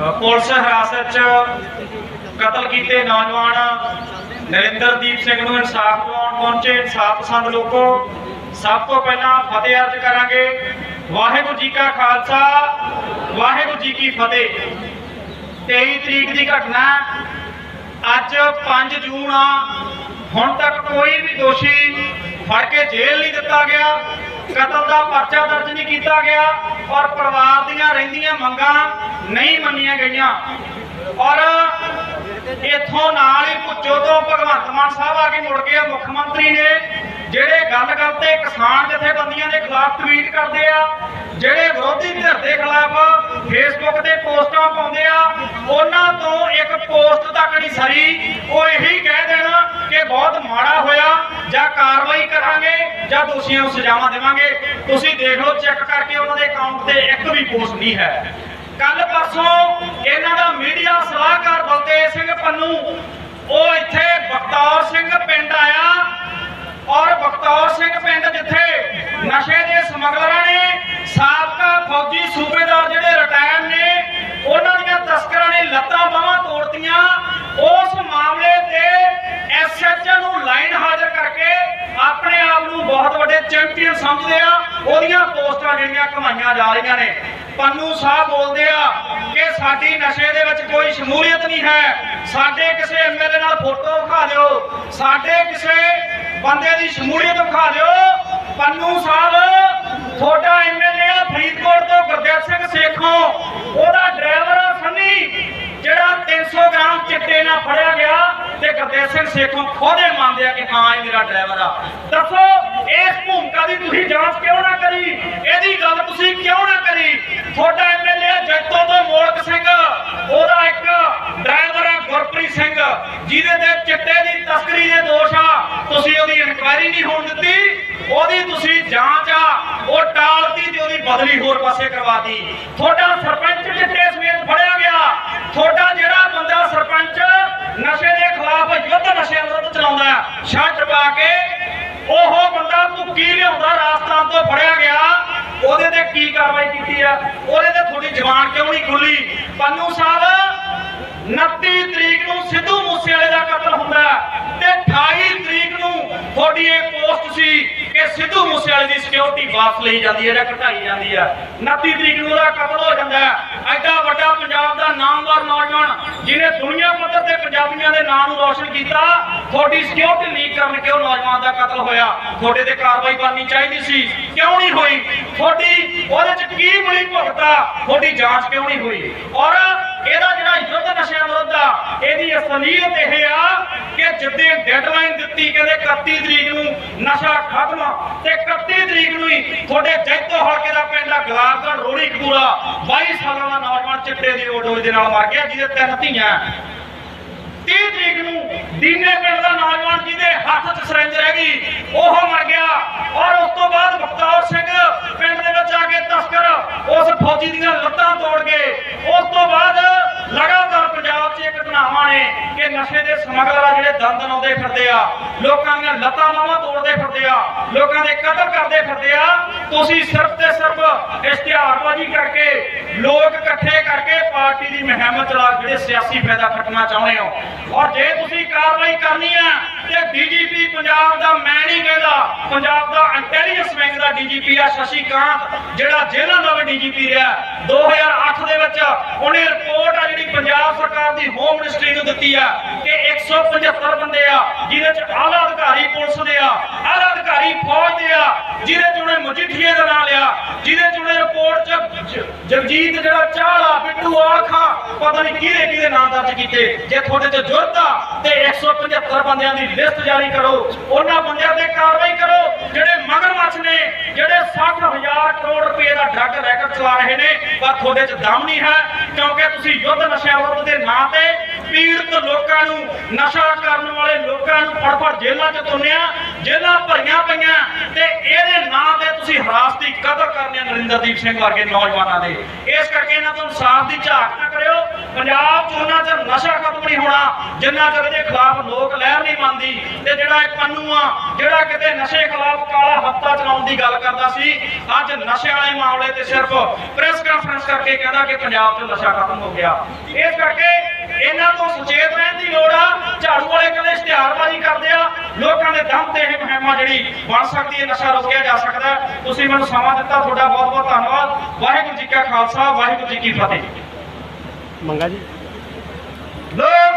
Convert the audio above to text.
Police ਹਿਰਾਸਤ 'ਚ ਕਤਲ ਕੀਤੇ ਨੌਜਵਾਨ ਨਰਿੰਦਰਦੀਪ ਸਿੰਘ ਨੂੰ ਇਨਸਾਫ ਦਿਵਾਉਣ ਪਹੁੰਚੇ। ਇਨਸਾਫ ਪਸੰਦ ਲੋਕੋ, ਸਭ ਤੋਂ ਪਹਿਲਾਂ ਫਤਿਹ ਅਰਜ ਕਰਾਂਗੇ। ਵਾਹਿਗੁਰੂ ਜੀ ਕਾ ਖਾਲਸਾ, ਵਾਹਿਗੁਰੂ ਜੀ ਕੀ ਫਤਿਹ। 23 ਤਰੀਕ ਦੀ ਘਟਨਾ ਅੱਜ 5 ਜੂਨ ਆ। ਹੁਣ ਤੱਕ ਕੋਈ ਵੀ ਦੋਸ਼ੀ ਫੜ ਕੇ ਜੇਲ੍ਹ ਨਹੀਂ ਦਿੱਤਾ ਗਿਆ। ਕਤਲ ਦਾ ਪਰਚਾ ਦਰਜ ਨਹੀਂ ਕੀਤਾ ਗਿਆ ਔਰ ਪਰਿਵਾਰ ਦੀਆਂ ਰਹਿੰਦੀਆਂ ਮੰਗਾਂ ਨਹੀਂ ਮੰਨੀਆਂ ਗਈਆਂ। ਔਰ ਇਥੋਂ ਨਾਲ ਹੀ ਪੁੱਛੋ ਤੋਂ ਭਗਵੰਤ ਮਾਨ ਸਾਹਿਬ ਆ ਕੇ ਮੁੜ ਗਏ ਮੁੱਖ ਮੰਤਰੀ ਨੇ ਜਿਹੜੇ ਗੱਲ ਕਰਦੇ ਕਿਸਾਨ ਜਥੇਬੰਦੀਆਂ ਦੇ ਖਿਲਾਫ ਟਵੀਟ ਕਰਦੇ ਆ, ਜਿਹੜੇ ਵਿਰੋਧੀ ਧਿਰ ਦੇ ਖਿਲਾਫ ਫੇਸਬੁੱਕ ਤੇ ਪੋਸਟਾਂ ਪਾਉਂਦੇ ਆ, ਉਹਨਾਂ ਤੋਂ ਇੱਕ ਪੋਸਟ ਤੱਕ ਨਹੀਂ ਸਰੀ, ਉਹ ਇਹੀ ਕਹਿ ਦੇਣ ਬਹੁਤ ਮਾੜਾ ਹੋਇਆ, ਜਾਂ ਕਾਰਵਾਈ ਕਰਾਂਗੇ, ਜਾਂ ਦੋਸ਼ੀਆਂ ਨੂੰ ਸਜ਼ਾਵਾਂ ਦੇਵਾਂਗੇ, ਤੁਸੀਂ ਦੇਖ ਲਓ, ਚੈੱਕ ਕਰਕੇ ਉਹਨਾਂ ਦੇ ਅਕਾਊਂਟ ਤੇ ਇੱਕ ਵੀ ਪੋਸਟ ਨਹੀਂ ਹੈ। ਕੱਲ ਪਰਸੋਂ ਇਹਨਾਂ ਦਾ ਮੀਡੀਆ ਸਲਾਹਕਾਰ ਬਲਦੇਵ ਸਿੰਘ ਪੰਨੂ, ਉਹ ਇੱਥੇ ਬਖਤੌਰ ਸਿੰਘ ਪਿੰਡ ਆਇਆ, ਔਰ ਬਖਤੌਰ ਸਿੰਘ ਪਿੰਡ ਜਿੱਥੇ ਨਸ਼ੇ ਦੇ ਸਮਗਲਰਾਂ ਨੇ ਸਾਬਕਾ ਫੌਜੀ ਸੂਬੇਦਾਰ ਜਿਹੜੇ ਰਿਟਾਇਰ ਨੇ, ਉਹਨਾਂ ਦੀਆਂ ਤਸਕਰਾਂ ਨੇ ਲੱਤਾਂ ਬਾਹਾਂ ਤੋੜਤੀਆਂ, ਉਸ ਮਾਮਲੇ ਤੇ ਐਸਐਚਓ ਨੂੰ ਲਾਈਨ ਹਾਜ਼ਰ ਕਰਕੇ ਆਪਣੇ ਆਪ ਨੂੰ ਬਹੁਤ ਵੱਡੇ ਚੈਂਪੀਅਨ ਸਮਝਦੇ ਆ ਉਹਦੀਆਂ ਪੋਸਟਾਂ ਜਿਹੜੀਆਂ ਕਮਾਈਆਂ ਜਾ ਰਹੀਆਂ ਨੇ। ਪੰਨੂ ਸਾਹਿਬ ਬੋਲਦੇ ਆ ਕਿ ਸਾਡੀ ਨਸ਼ੇ ਦੇ ਵਿੱਚ ਕੋਈ ਸ਼ਮੂਲੀਅਤ ਨਹੀਂ ਹੈ। ਸਾਡੇ ਕਿਸੇ ਐਮਐਲਏ ਨਾਲ ਫੋਟੋ ਵਿਖਾ ਦਿਓ। ਸਾਡੇ ਕਿਸੇ ਬੰਦੇ ਦੀ ਸ਼ਮੂਲੀਅਤ ਵਿਖਾ ਦਿਓ। ਪੰਨੂ ਸਾਹਿਬ, ਤੁਹਾਡਾ ਐਮਐਲਏ ਆ ਫਰੀਦਕੋਟ ਤੋਂ ਗੁਰਦੇਵ ਸਿੰਘ ਸੇਖੋਂ। ਉਹਦਾ ਡਰਾਈਵਰ ਆ ਸੰਨੀ, ਜਿਹੜਾ 300 ਗ੍ਰਾਮ ਚਿੱਟੇ ਨਾਲ ਫੜਿਆ ਗਿਆ। ਤੇ ਗੁਰਦੇਵ ਸਿੰਘ ਸੇਖੋਂ ਖੋਦੇ ਮੰਨਦੇ ਆ ਕਿ ਹਾਂ, ਇਹ ਮੇਰਾ ਡਰਾਈਵਰ ਆ। ਦੱਸੋ, ਇਸ ਭੂਮਿਕਾ ਦੀ ਤੁਸੀਂ ਜਾਂਚ ਕਿਉਂ ਨਾ ਕਰੀ? ਇਹਦੀ ਗੱਲ ਤੁਸੀਂ ਕਿਉਂ ਨਾ ਕਰੀ? ਤੁਹਾਡਾ ਐਮਐਲਏ ਜੱਟੋ ਤੋਂ ਮੋਲਕ ਸਿੰਘ, ਉਹਦਾ ਇੱਕ ਡਰਾਈਵਰ ਆ ਗੁਰਪ੍ਰੀਤ ਸਿੰਘ, ਜਿਹਦੇ ਤੇ ਚਿੱਟੇ ਦੀ ਤਸਕਰੀ ਦੇ ਦੋਸ਼ ਆ। ਤੁਸੀਂ ਉਹਦੀ ਇਨਕੁਆਇਰੀ ਨਹੀਂ ਹੋਣ ਦਿੱਤੀ, ਉਹਦੀ ਤੁਸੀਂ ਜਾਂਚ ਆ, ਉਹ ਟਾਲਤੀ ਤੇ ਉਹਦੀ ਬਦਲੀ ਹੋਰ ਪਾਸੇ ਕਰਵਾਤੀ ਤੁਹਾਡਾ ਸਰਪੰਚ ਚਿੱਟੇ ਸਮੇਤ ਫੜਿਆ ਗਿਆ ਤੁਹਾਡਾ ਜਿਹੜਾ ਬੰਦਾ ਸਰਪੰਚ ਨਸ਼ੇ ਦੇ ਖਿਲਾਫ ਯੁੱਧ ਨਸ਼ੇ ਵਿਰੁੱਧ ਚਲਾਉਂਦਾ ਸ਼ਰਟ ਪਾ ਕੇ, ਉਹ ਬੰਦਾ ਭੁੱਕੀ ਲਿਆਉਂਦਾ, ਰਾਜਸਥਾਨ ਤੋਂ ਫੜਿਆ ਗਿਆ। ਉਹਦੇ ਤੇ ਕੀ ਕਾਰਵਾਈ ਕੀਤੀ ਆ? ਉਹਦੇ ਤੇ ਤੁਹਾਡੀ ਜਵਾਨ ਕਿਉਂ ਨਹੀਂ ਖੁੱਲੀ? ਪੰਨੂ ਸਾਹਿਬ 29 ਤਰੀਕ ਨੂੰ ਸਿੱਧੂ ਮੂਸੇਵਾਲੇ ਦਾ ਕਤਲ ਹੁੰਦਾ ਤੇ 28 ਤਰੀਕ ਨੂੰ ਤੁਹਾਡੀ ਇਹ ਪੋਸਟ ਸੀ ਕਿ ਸਿੱਧੂ ਮੂਸੇਵਾਲੇ ਦੀ ਸਿਕਿਉਰਿਟੀ ਵਾਪਸ ਲਈ ਜਾਂਦੀ ਹੈ ਜਾਂ ਘਟਾਈ ਜਾਂਦੀ ਹੈ। 29 ਤਰੀਕ ਨੂੰ ਉਹਦਾ ਕਤਲ ਹੋ ਜਾਂਦਾ ਐਡਾ ਵੱਡਾ ਪੰਜਾਬ ਦਾ ਨਾਮਵਰ ਨੌਜਵਾਨ ਜਿਹਨੇ ਦੁਨੀਆ ਪੱਧਰ ਤੇ ਪੰਜਾਬੀਆਂ ਦੇ ਨਾਂ ਨੂੰ ਰੌਸ਼ਨ ਕੀਤਾ, ਤੁਹਾਡੀ ਸਿਕਿਉਰਿਟੀ ਲੀਕ ਕਰਨ ਕਿਉਂ ਨੌਜਵਾਨ ਦਾ ਕਤਲ ਹੋਇਆ। ਤੁਹਾਡੇ ਤੇ ਕਾਰਵਾਈ ਕਰਨੀ ਚਾਹੀਦੀ ਸੀ। ਕਿਉਂ ਨਹੀਂ ਹੋਈ? ਤੁਹਾਡੀ ਉਹਦੇ ਚ ਕੀ ਬੜੀ ਭੁਗਤਾ ਤੁਹਾਡੀ ਜਾਂਚ ਕਿਉਂ ਨਹੀਂ ਹੋਈ? ਔਰ ਇਹਦਾ ਜਿਹੜਾ ਯੁੱਧ ਨਸ਼ਿਆਂ ਵਿਰੁੱਧ ਆ, ਇਹਦੀ ਅਸਲੀਅਤ ਇਹ ਆ ਕਿ ਜਿੱਦੇ ਡੈਡਲਾਈਨ ਦਿੱਤੀ ਕਹਿੰਦੇ 31 ਤਰੀਕ ਨੂੰ ਨਸ਼ਾ ਖਤਮ ਤੇ 31 ਤਰੀਕ ਨੂੰ ਹੀ ਤੁਹਾਡੇ ਜੈਤੋ ਹਲਕੇ ਦਾ ਪਿੰਡ ਆ ਗਲਾਬਗੜ ਰੋੜੀ ਕਪੂਰਾ 22 ਸਾਲਾਂ ਦਾ ਨੌਜਵਾਨ ਚਿੱਟੇ ਦੀ ਓਡੋਜ਼ ਦੇ ਨਾਲ ਮਰ ਗਿਆ, ਜਿਹਦੇ ਤਿੰਨ ਧੀਆਂ 30 ਤਰੀਕ ਨੂੰ ਦੀਨੇ ਪਿੰਡ ਦਾ ਨੌਜਵਾਨ ਜਿਹਦੇ ਹੱਥ 'ਚ ਸਰੰਜ ਰਹਿ ਗਈ, ਉਹ ਮਰ ਗਿਆ। ਔਰ ਉਸ ਤੋਂ ਬਾਅਦ ਬਖਤੌਰ ਸਿੰਘ ਪਿੰਡ ਦੇ ਵਿੱਚ ਆ ਕੇ ਤਸਕਰ, ਉਸ ਫੌਜੀ ਦੀਆਂ ਲੱਤਾਂ ਤੋੜ ਕੇ ਉਸ ਤੋਂ ਬਾਅਦ ਲਗਾਤਾਰ ਪੰਜਾਬ 'ਚ ਇਹ ਘਟਨਾਵਾਂ ਨੇ ਕਿ ਨਸ਼ੇ ਦੇ ਸਮਗਲਰ ਆ ਜਿਹੜੇ ਦੰਦ ਲਾਉਂਦੇ ਫਿਰਦੇ ਆ, ਲੋਕਾਂ ਦੀਆਂ ਲੱਤਾਂ ਬਾਹਾਂ ਤੋੜਦੇ ਫਿਰਦੇ ਆ, ਲੋਕਾਂ ਦੇ ਕਤਲ ਕਰਦੇ ਫਿਰਦੇ ਆ, ਤੁਸੀਂ ਸਿਰਫ ਤੇ ਸਿਰਫ ਇਸ਼ਤਿਹਾਰਬਾਜ਼ੀ ਕਰਕੇ, ਲੋਕ ਇਕੱਠੇ ਕਰਕੇ ਪਾਰਟੀ ਦੀ ਮੁਹਿੰਮ ਚਲਾ ਜਿਹੜੇ ਸਿਆਸੀ ਫਾਇਦਾ ਖੱਟਣਾ ਚਾਹੁੰਦੇ ਹੋ। ਔਰ ਜੇ ਤੁਸੀਂ ਕਾਰਵਾਈ ਕਰਨੀ ਆ ਤੇ ਡੀਜੀਪੀ ਪੰਜਾਬ ਦਾ ਮੈਂ ਨਹੀਂ ਕਹਿੰਦਾ। ਪੰਜਾਬ ਦਾ ਇੰਟੈਲੀਜੈਂਸ ਵਿੰਗ ਦਾ ਡੀਜੀਪੀ ਆ, ਸ਼ਸ਼ੀ ਕਾਂਤ, ਜਿਹੜਾ ਜੇਲ੍ਹਾਂ ਦਾ ਵੀ ਡੀਜੀਪੀ ਰਿਹਾ। 2008 ਦੇ ਵਿੱਚ ਉਹਨੇ ਰਿਪੋਰਟ ਆ ਜਿਹੜੀ ਪੰਜਾਬ ਸਰਕਾਰ ਦੀ ਹੋਮ ਮਿਨਿਸਟਰੀ ਨੂੰ ਦਿੱਤੀ ਆ ਕਿ 175 ਬੰਦੇ ਆ, ਜਿਹਦੇ ਚ ਆਲਾ ਅਧਿਕਾਰੀ ਪੁਲਿਸ ਦੇ ਆ। ਆਲਾ ਅਧਿਕਾਰੀ ਫੌਜ ਦੇ ਆ, ਜਿਹਦੇ ਚ ਮਜੀਠੀਏ ਦਾ ਨਾਮ ਲਿਆ, ਜਿਹਦੇ ਚ ਰਿਪੋਰਟ ਚ ਜਗਜੀਤ ਜਿਹੜਾ ਚਾਹਲਾ ਬਿੱਟੂ ਆਖਾ, ਪਤਾ ਨਹੀਂ ਕਿਹਦੇ ਕਿਹਦੇ ਨਾਮ ਦਰਜ ਕੀਤੇ। ਜੇ ਤੁਹਾਡੇ ਤੇ ਜੁਰਤ ਆ, ਤੇ 175 ਬੰਦਿਆਂ ਦੀ ਲਿਸਟ ਜਾਰੀ ਕਰੋ। ਉਹਨਾਂ ਬੰਦਿਆਂ ਤੇ ਕਾਰਵਾਈ ਕਰੋ, ਜਿਹੜੇ ਮਗਰਮੱਛ ਨੇ, ਜਿਹੜੇ 60000 ਕਰੋੜ ਰੁਪਏ ਦਾ ਡਰੱਗ ਰੈਕਟ ਚਲਾ ਰਹੇ ਨੇ, ਪਰ ਤੁਹਾਡੇ 'ਚ ਦਮ ਨਹੀਂ ਹੈ, ਕਿਉਂਕਿ ਤੁਸੀਂ ਯੁੱਧ ਨਸ਼ਿਆਂ ਵਿਰੁੱਧ ਦੇ ਨਾਂ ਤੇ ਪੀੜਤ ਲੋਕਾਂ ਨੂੰ ਨਸ਼ਾ ਕਰਨ ਵਾਲੇ ਲੋਕਾਂ ਨੂੰ ਫੜ ਫੜ ਜੇਲ੍ਹਾਂ 'ਚ ਤੁੰਨਿਆ, ਜੇਲ੍ਹਾਂ ਭਰੀਆਂ ਪਈਆਂ, ਤੇ ਇਹਦੇ ਨਾਂ ਤੇ ਤੁਸੀਂ ਹਰਾਸਤ ਦੀ ਸਿੰਘ ਵਰਗੇ ਨੌਜਵਾਨਾਂ ਦੇ। ਇਸ ਕਰਕੇ ਇਹਨਾਂ ਤੋਂ ਇਨਸਾਫ ਦੀ ਝਾਕ ਪੰਜਾਬ 'ਚ ਉਹਨਾਂ ਚਿਰ ਨਸ਼ਾ ਖਤਮ ਨਹੀਂ ਹੋਣਾ, ਜਿੰਨਾ ਚਿਰ ਇਹਦੇ ਖਿਲਾਫ ਲੋਕ ਲਹਿਰ ਨਹੀਂ ਮੰਨਦੀ, ਤੇ ਜਿਹੜਾ ਇੱਕ ਪੰਨੂ ਆ, ਜਿਹੜਾ ਕਿਤੇ ਨਸ਼ੇ ਖਿਲਾਫ ਕਾਲਾ ਹੱਤਾ ਚਲਾਉਣ ਦੀ ਗੱਲ ਕਰਦਾ ਸੀ, ਅੱਜ ਨਸ਼ੇ ਵਾਲੇ ਮਾਮਲੇ ਤੇ ਸਿਰਫ ਪ੍ਰੈਸ ਕਾਨਫਰੰਸ ਕਰਕੇ ਕਹਿੰਦਾ ਕਿ ਪੰਜਾਬ 'ਚ ਨਸ਼ਾ ਖਤਮ ਹੋ ਗਿਆ। ਇਸ ਕਰਕੇ ਇਹਨਾਂ ਤੋਂ ਸੁਚੇਤ ਰਹਿਣ ਦੀ ਲੋੜ ਆ, ਝਾੜੂ ਵਾਲੇ ਕਦੇ ਇਸ਼ਤਿਹਾਰਬਾਜ਼ੀ ਕਰਦੇ ਆ, ਲੋਕਾਂ ਦੇ ਦਮ ਤੇ ਇਹ ਮੁਹਿੰਮ ਜਿਹੜੀ ਬਣ ਸਕਦੀ ਹੈ, ਨਸ਼ਾ ਰੋਕਿਆ ਜਾ ਸਕਦਾ ਤੁਸੀਂ ਮੈਨੂੰ ਸਮਾਂ ਦਿੱਤਾ, ਤੁਹਾਡਾ ਬਹੁਤ ਬਹੁਤ ਧੰਨਵਾਦ। ਵਾਹਿਗੁਰੂ ਜੀ ਕਾ ਖਾਲਸਾ, ਵਾਹਿਗੁਰੂ ਜੀ ਕੀ ਫਤਿਹ। ਮੰਗਾ ਜੀ। ਲੋਕ